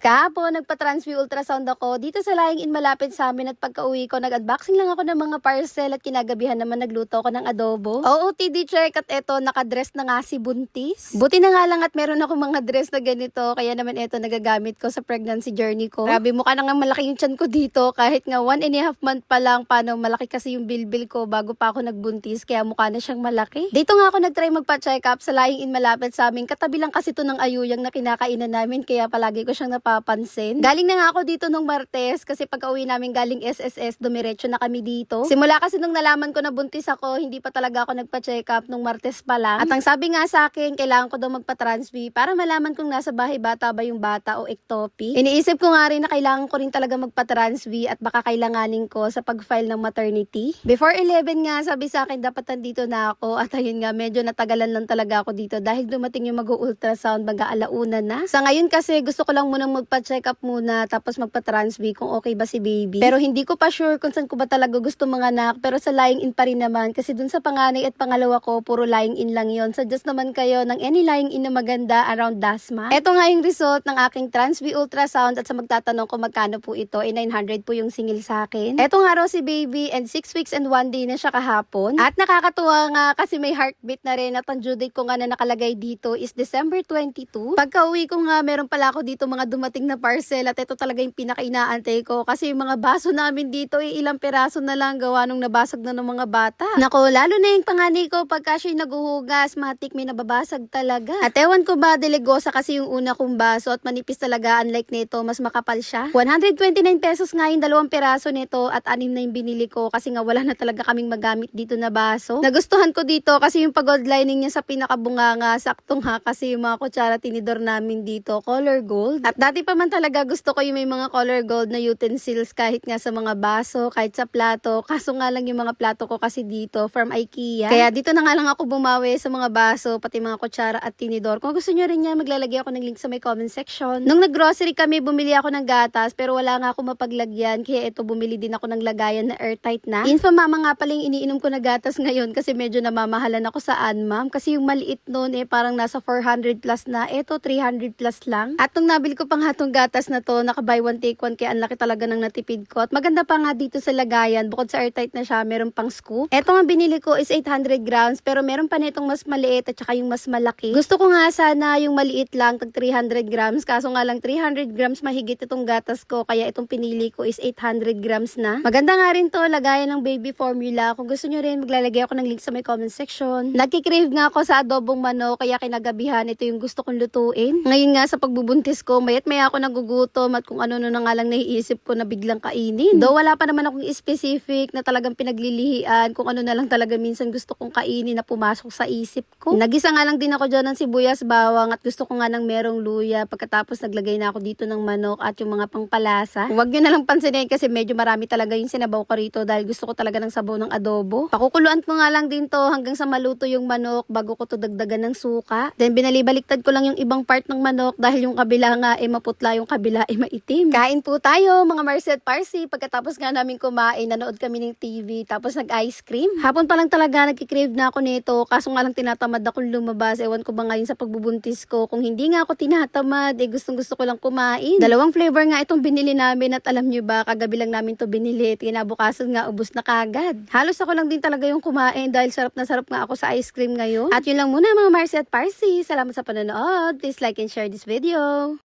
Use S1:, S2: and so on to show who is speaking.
S1: Kahapon, nagpa-transview ultrasound ako dito sa Lying In malapit sa amin at pagka-uwi ko, nag-unboxing lang ako ng mga parcel at kinagabihan naman nagluto ako ng adobo. OOTD check at eto, nakadress na nga si Buntis. Buti na nga lang at meron ako mga dress na ganito, kaya naman eto nagagamit ko sa pregnancy journey ko. Grabe, mukha na nga malaki yung chan ko dito kahit nga one and a half month pa lang, paano malaki kasi yung bilbil ko bago pa ako nagbuntis, kaya mukha na siyang malaki. Dito nga ako nag-try magpa-check up sa Lying In malapit sa amin. Katabi lang kasi to ng ayuyang na kinakainan namin, kaya palagi ko siyang napapansin. Galing na nga ako dito nung Martes kasi pagka uwi namin galing SSS, dumiretso na kami dito. Simula kasi nung nalaman ko na buntis ako, hindi pa talaga ako nagpa-check up nung Martes pa lang. At ang sabi nga sa akin, kailangan ko daw magpa-transv para malaman kung nasa bahay bata ba yung bata o ectopy. Iniisip ko nga rin na kailangan ko rin talaga magpa-transv at baka kailanganin ko sa pag-file ng maternity. Before 11 nga, sabi sa akin dapat nandito na ako at ayun nga, medyo natagalan lang talaga ako dito dahil dumating yung mag-ultrasound baga alauna na. Sa ngayon kasi gusto ko lang munang magpa-check up muna tapos magpa-transv kung okay ba si baby. Pero hindi ko pa sure kung saan ko ba talaga gusto mga anak pero sa lying in pa rin naman kasi dun sa panganay at pangalawa ko puro lying in lang yon. Suggest naman kayo ng any lying in na maganda around Dasma. Ito nga yung result ng aking transv ultrasound at sa magtatanong ko magkano po ito ay 900 po yung singil sa akin. Ito nga raw si baby and 6 weeks and 1 day na siya kahapon. At nakakatuwa nga kasi may heartbeat na rin at ang due date ko nga na nakalagay dito is December 22. Pagka uwi ko nga meron pala ako dito mga dumating na parcel at ito talaga yung pinaka-inaantay ko kasi yung mga baso namin dito ay ilang peraso na lang gawa nung nabasag na ng mga bata. Nako, lalo na yung panganay ko pagka siya'y naguhugas, matik may nababasag talaga. At ewan ko ba, delegosa kasi yung una kong baso at manipis talaga unlike nito, mas makapal siya. 129 pesos nga yung dalawang peraso nito at anim na yung binili ko kasi nga wala na talaga kaming magamit dito na baso. Nagustuhan ko dito kasi yung pagod lining niya sa pinakabunganga, saktong ha kasi yung mga kutsara tinidor namin dito, color gold. At dati pa man talaga gusto ko yung may mga color gold na utensils kahit nga sa mga baso, kahit sa plato. Kaso nga lang yung mga plato ko kasi dito from IKEA. Kaya dito na nga lang ako bumawi sa mga baso, pati mga kutsara at tinidor. Kung gusto nyo rin yan, maglalagay ako ng link sa may comment section. Nung nag-grocery kami, bumili ako ng gatas pero wala nga ako mapaglagyan. Kaya ito, bumili din ako ng lagayan na airtight na. Info mama nga pala yung iniinom ko na gatas ngayon kasi medyo namamahalan ako sa Anmam. Kasi yung maliit nun eh parang nasa 400 plus na. Ito 300 plus lang. At nung nabili ko pang hatong gatas na to, naka buy one take one kaya ang laki talaga ng natipid ko. At maganda pa nga dito sa lagayan, bukod sa airtight na siya, meron pang scoop. Ito nga binili ko is 800 grams pero meron pa nitong mas maliit at saka yung mas malaki. Gusto ko nga sana yung maliit lang, tag 300 grams. Kaso nga lang 300 grams mahigit itong gatas ko kaya itong pinili ko is 800 grams na. Maganda nga rin to, lagayan ng baby formula. Kung gusto nyo rin, maglalagay ako ng link sa may comment section. Nagkikrave nga ako sa adobong manok kaya kinagabihan ito yung gusto kong lutuin. Ngayon nga sa pagbubuntis ko, mayat maya ako nagugutom at kung ano na nga lang naiisip ko na biglang kainin. Though wala pa naman akong specific na talagang pinaglilihian kung ano na lang talaga minsan gusto kong kainin na pumasok sa isip ko. Nagisa nga lang din ako dyan ng sibuyas bawang at gusto ko nga ng merong luya pagkatapos naglagay na ako dito ng manok at yung mga pangpalasa. Huwag nyo na lang pansinin kasi medyo marami talaga yung sinabaw ko rito dahil gusto ko talaga ng sabaw ng adobo. Pakukuluan ko nga lang din to hanggang sa maluto yung manok bago ko to dagdagan ng suka. Then binalibaliktad ko lang yung ibang part ng manok dahil yung kabila nga ay maputla, yung kabila ay maitim. Kain po tayo mga Marcet Parsi. Pagkatapos nga namin kumain, nanood kami ng TV tapos nag-ice cream. Hapon pa lang talaga nagkikrave na ako nito kaso nga lang tinatamad akong lumabas. Ewan ko ba ngayon sa pagbubuntis ko kung hindi nga ako tinatamad eh gustong gusto ko lang kumain. Dalawang flavor nga itong binili namin at alam nyo ba kagabi lang namin to binili. Kinabukasan nga ubos na kagad. Halos ako lang din talaga yung kumain dahil sarap na sarap nga ako sa ice cream ngayon. At yun lang muna mga Marcet Parsi. Salamat sa panonood. Please like and share this video.